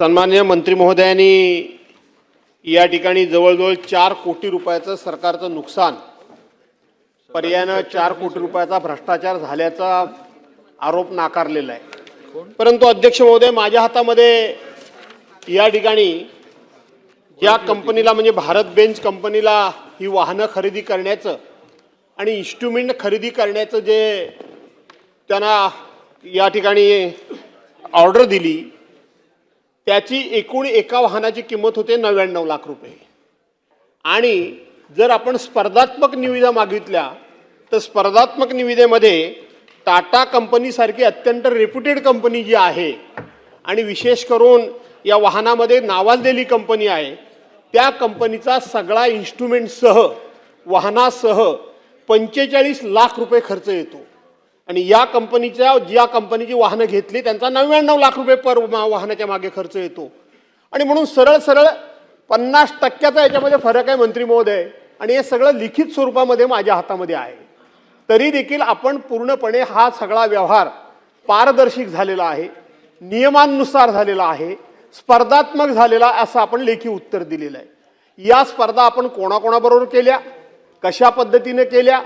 सन्मान्य मंत्री महोदयांनी या ठिकाणी जवळजवळ चार कोटी रुपयाचं सरकारचं नुकसान पर्यायानं चार कोटी रुपयाचा भ्रष्टाचार झाल्याचा आरोप नाकारलेला आहे. परंतु अध्यक्ष महोदय माझ्या हातामध्ये या ठिकाणी ज्या कंपनीला म्हणजे भारत बेंच कंपनीला ही वाहनं खरेदी करण्याचं आणि इन्स्ट्रुमेंट खरेदी करण्याचं जे त्यांना या ठिकाणी ऑर्डर दिली त्याची एकूण एका वाहनाची किंमत होते नव्याण्णव लाख रुपये. आणि जर आपण स्पर्धात्मक निविदा मागितल्या तर स्पर्धात्मक निविदेमध्ये टाटा कंपनीसारखी अत्यंत रेप्युटेड कंपनी जी आहे आणि विशेष करून या वाहनामध्ये नावाजलेली कंपनी आहे त्या कंपनीचा सगळा इन्स्ट्रुमेंटसह वाहनासह पंचेचाळीस लाख रुपये खर्च येतो. आणि या कंपनीच्या ज्या कंपनीची वाहनं घेतली त्यांचा नव्याण्णव लाख रुपये पर मा- वाहनाच्या मागे खर्च येतो. आणि म्हणून सरळ सरळ पन्नास टक्क्याचा याच्यामध्ये फरक आहे मंत्री महोदय. आणि हे सगळं लिखित स्वरूपामध्ये माझ्या हातामध्ये आहे. तरी देखील आपण पूर्णपणे हा सगळा व्यवहार पारदर्शक झालेला आहे नियमांनुसार झालेला आहे स्पर्धात्मक झालेला असं आपण लेखी उत्तर दिलेलं आहे. या स्पर्धा आपण कोणाकोणाबरोबर केल्या कशा पद्धतीने केल्या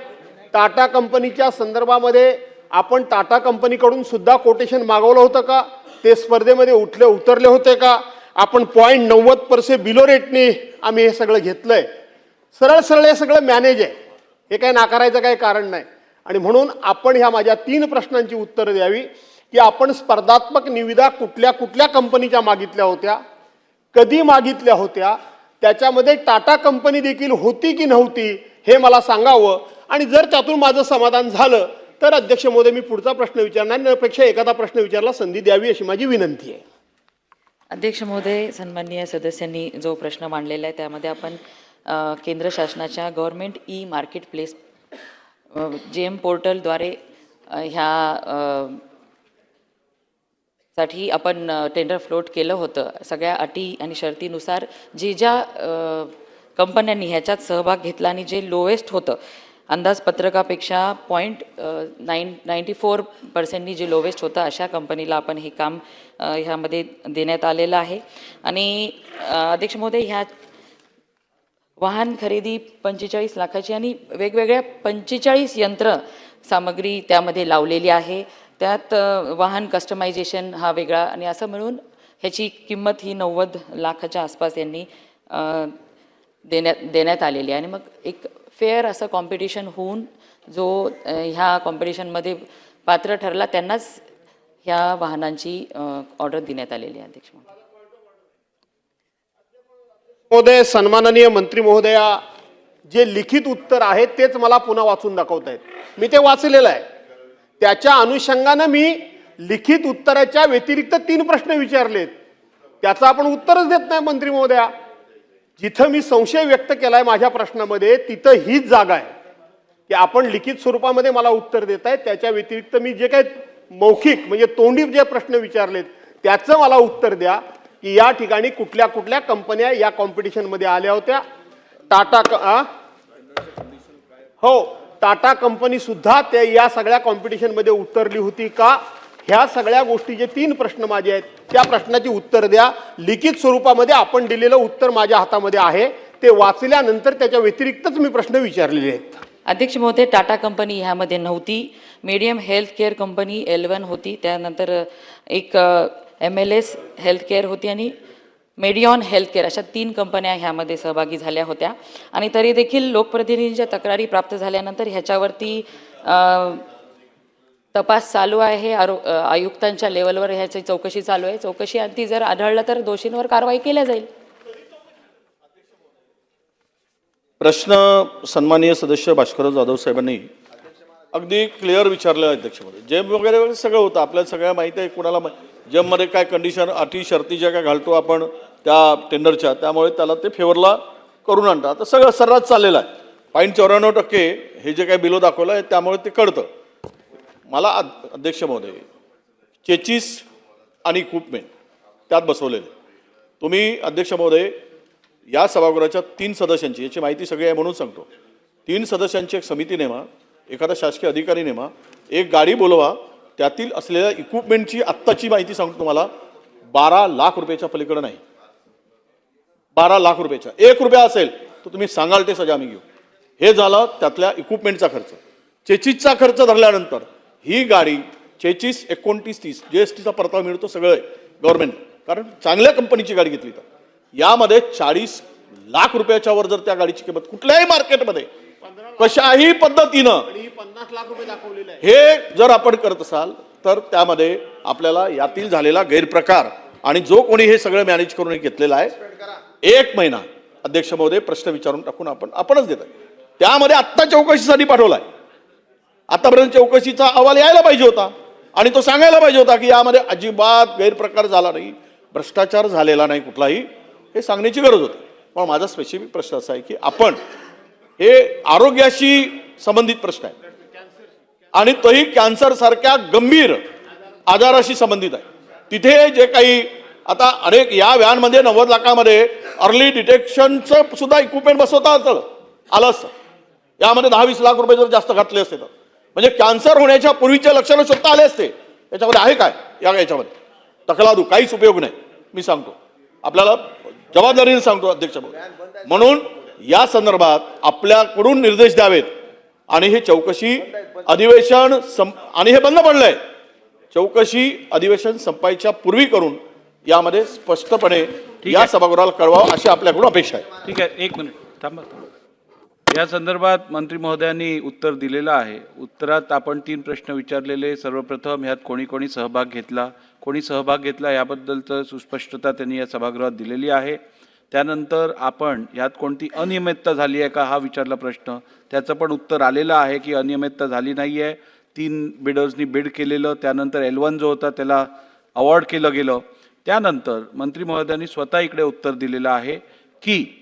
टाटा कंपनीच्या संदर्भामध्ये आपण टाटा कंपनीकडून सुद्धा कोटेशन मागवलं होतं का? ते स्पर्धेमध्ये उठले उतरले होते का? आपण पॉईंट नव्वद पर्से बिलो रेटने आम्ही हे सगळं घेतलं आहे सरळ सरळ हे सगळं मॅनेज आहे. हे काही नाकारायचं काही कारण नाही. आणि म्हणून आपण ह्या माझ्या तीन प्रश्नांची उत्तरं द्यावी की आपण स्पर्धात्मक निविदा कुठल्या कुठल्या कंपनीच्या मागितल्या होत्या? कधी मागितल्या होत्या? त्याच्यामध्ये टाटा कंपनी देखील होती की नव्हती हे मला सांगावं. आणि जर त्यातून माझं समाधान झालं तर अध्यक्ष महोदय मी पुढचा प्रश्न विचारणार त्यापेक्षा एखादा प्रश्न विचारला संधी द्यावी अशी माझी विनंती आहे. अध्यक्ष महोदय सन्माननीय सदस्यांनी जो प्रश्न मांडलेला आहे त्यामध्ये आपण केंद्र शासनाच्या government e market place G M पोर्टलद्वारे ह्या साठी आपण टेंडर फ्लोट केलं होतं. सगळ्या अटी आणि शर्तीनुसार जे ज्या कंपन्यांनी ह्याच्यात सहभाग घेतला आणि जे लोएस्ट होतं अंदाजपत्रकापेक्षा पॉईंट नाईन नाईंटी फोर पर्सेंटनी जे लोवेस्ट होतं अशा कंपनीला आपण हे काम ह्यामध्ये देण्यात आलेलं आहे. आणि अध्यक्ष महोदय ह्या वाहन खरेदी पंचेचाळीस लाखाची आणि वेगवेगळ्या पंचेचाळीस यंत्र सामग्री त्यामध्ये लावलेली आहे. त्यात वाहन कस्टमायझेशन हा वेगळा आणि असं मिळून ह्याची किंमत ही नव्वद लाखाच्या आसपास यांनी देण्यात देण्यात आलेली आहे. आणि मग एक फेअर असं कॉम्पिटिशन होऊन जो ह्या कॉम्पिटिशनमध्ये पात्र ठरला त्यांनाच ह्या वाहनांची ऑर्डर देण्यात आलेली आहे अध्यक्ष महोदय महोदय सन्माननीय मंत्री महोदया जे लिखित उत्तर आहे तेच मला पुन्हा वाचून दाखवत आहेत. मी ते वाचलेलं आहे. त्याच्या अनुषंगानं मी लिखित उत्तराच्या व्यतिरिक्त तीन प्रश्न विचारलेत. त्याचं आपण उत्तरच देत नाही मंत्री महोदया. जिथं मी संशय व्यक्त केलाय माझ्या प्रश्नामध्ये तिथं हीच जागा आहे. की आपण लिखित स्वरूपामध्ये मला उत्तर देत आहे त्याच्या व्यतिरिक्त मी जे काही मौखिक म्हणजे तोंडी जे प्रश्न विचारलेत त्याचं मला उत्तर द्या की या ठिकाणी कुठल्या कुठल्या कंपन्या या कॉम्पिटिशनमध्ये आल्या होत्या. टाटा क- आ? हो टाटा कंपनी सुद्धा त्या या सगळ्या कॉम्पिटिशनमध्ये उतरली होती का? ह्या सगळ्या गोष्टी जे तीन प्रश्न माझे आहेत त्या प्रश्नाची उत्तर द्या. लिखित स्वरूपामध्ये आपण दिलेलं उत्तर माझ्या हातामध्ये आहे. ते वाचल्यानंतर त्याच्या व्यतिरिक्तच मी प्रश्न विचारलेले आहेत. अध्यक्ष महोदय टाटा कंपनी ह्यामध्ये नव्हती. Medium health care company L one होती. त्यानंतर एक M L S health care होती आणि मेडिऑन हेल्थ केअर अशा तीन कंपन्या ह्यामध्ये सहभागी झाल्या होत्या. आणि तरी देखील लोकप्रतिनिधींच्या तक्रारी प्राप्त झाल्यानंतर ह्याच्यावरती तपास चालू आहे. आरो आयुक्तांच्या लेवलवर ह्याची चौकशी चालू आहे. चौकशी अंती जर आढळलं तर दोषींवर कारवाई केल्या जाईल. प्रश्न सन्माननीय सदस्य भास्कर जाधव साहेबांनी अगदी क्लिअर विचारलं आहे अध्यक्षमध्ये जेम वगैरे वगैरे सगळं होतं. आपल्याला सगळ्या माहिती आहे कुणाला जेममध्ये काय कंडिशन अटी शर्ती ज्या काय घालतो आपण त्या टेंडरच्या त्यामुळे त्याला ते फेवरला करून आणतात. आता सगळं सर्रास चाललेलं आहे. पॉईंट चौऱ्याण्णव टक्के हे जे काही बिलो दाखवलं आहे त्यामुळे ते कळतं. मला अध्यक्ष महोदय चेचीस आणि इक्विपमेंट त्यात बसवलेले. तुम्ही अध्यक्ष महोदय या सभागृहाच्या तीन सदस्यांची याची माहिती सगळी आहे म्हणून सांगतो. तीन सदस्यांची एक समिती नेमा एखादा शासकीय अधिकारी नेमा एक गाडी बोलवा त्यातील असलेल्या इक्विपमेंटची आत्ताची माहिती सांगतो तुम्हाला बारा लाख रुपयाच्या पलीकडे नाही. बारा लाख रुपयाच्या. एक रुपया असेल तर तुम्ही सांगाल ते सजा आम्ही घेऊ. हे झालं त्यातल्या इक्विपमेंटचा खर्च. चेचीजचा खर्च धरल्यानंतर ही गाडी चेचिस एकोणतीस तीस जी एस टीचा परतावा मिळतो सगळं गव्हर्नमेंट कारण चांगल्या कंपनीची गाडी घेतली तर. यामध्ये चाळीस लाख रुपयाच्या वर जर त्या गाडीची किंमत कुठल्याही मार्केटमध्ये कशाही पद्धतीनं ही पन्नास लाख रुपये दाखवलेले आहे हे जर आपण करत असाल तर त्यामध्ये आपल्याला यातील झालेला गैरप्रकार आणि जो कोणी हे सगळं मॅनेज करून घेतलेलं आहे एक महिना. अध्यक्ष महोदय प्रश्न विचारून टाकून आपण आपणच देत आहे. त्यामध्ये आत्ता चौकशीसाठी पाठवलाय. आतापर्यंत चौकशीचा अहवाल यायला पाहिजे होता. आणि तो सांगायला पाहिजे होता की यामध्ये अजिबात गैरप्रकार झाला नाही भ्रष्टाचार झालेला नाही कुठलाही हे सांगण्याची गरज होती. पण माझा स्पेसिफिक प्रश्न असा आहे की आपण हे आरोग्याशी संबंधित प्रश्न आहे. आणि तोही कॅन्सरसारख्या गंभीर आजाराशी संबंधित आहे. तिथे जे काही आता अनेक या व्हॅनमध्ये नव्वद लाखामध्ये अर्ली डिटेक्शनचं सुद्धा इक्विपमेंट बसवता आलं. आलं असतं. यामध्ये दहा वीस लाख रुपये जर जास्त घातले असते तर. म्हणजे कॅन्सर होण्याच्या पूर्वीचे लक्षणं शोधता आले असते. याच्यामध्ये आहे काय? या याच्यामध्ये. तकलादू काहीच उपयोग नाही. मी सांगतो. आपल्याला जबाबदारीने सांगतो अध्यक्ष. म्हणून या संदर्भात आपल्याकडून निर्देश द्यावेत. आणि हे चौकशी अधिवेशन सं आणि हे बंद पडलंय. चौकशी अधिवेशन संपायच्या पूर्वी करून यामध्ये स्पष्टपणे या. सभागृहाला कळवावं अशी आपल्याकडून अपेक्षा आहे. ठीक आहे. एक मिनिट. थांबा. या संदर्भात मंत्री महोदयांनी उत्तर दिलेलं आहे. उत्तरात आपण तीन प्रश्न विचारलेले. सर्वप्रथम ह्यात कोणी कोणी सहभाग घेतला? कोणी सहभाग घेतला याबद्दलचं सुस्पष्टता त्यांनी या सभागृहात दिलेली आहे. त्यानंतर आपण यात कोणती अनियमितता झाली आहे का हा विचारला प्रश्न. त्याचं पण उत्तर आलेलं आहे की अनियमितता झाली नाही आहे तीन बिडर्सनी बिड केलेलं. त्यानंतर एलवन जो होता त्याला अवॉर्ड केलं गेलं. त्यानंतर मंत्री महोदयांनी स्वतः इकडे उत्तर दिलेलं आहे की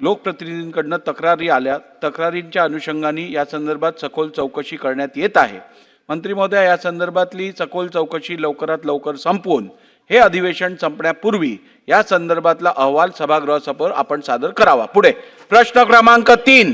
लोकप्रतिनिधींकडनं तक्रारी आल्या. तक्रारींच्या अनुषंगाने या संदर्भात सखोल चौकशी करण्यात येत आहे. मंत्री महोदया या संदर्भातली सखोल चौकशी लवकरात लवकर संपवून हे अधिवेशन संपण्यापूर्वी या संदर्भातला अहवाल सभागृहासमोर आपण सादर करावा. पुढे प्रश्न क्रमांक तीन.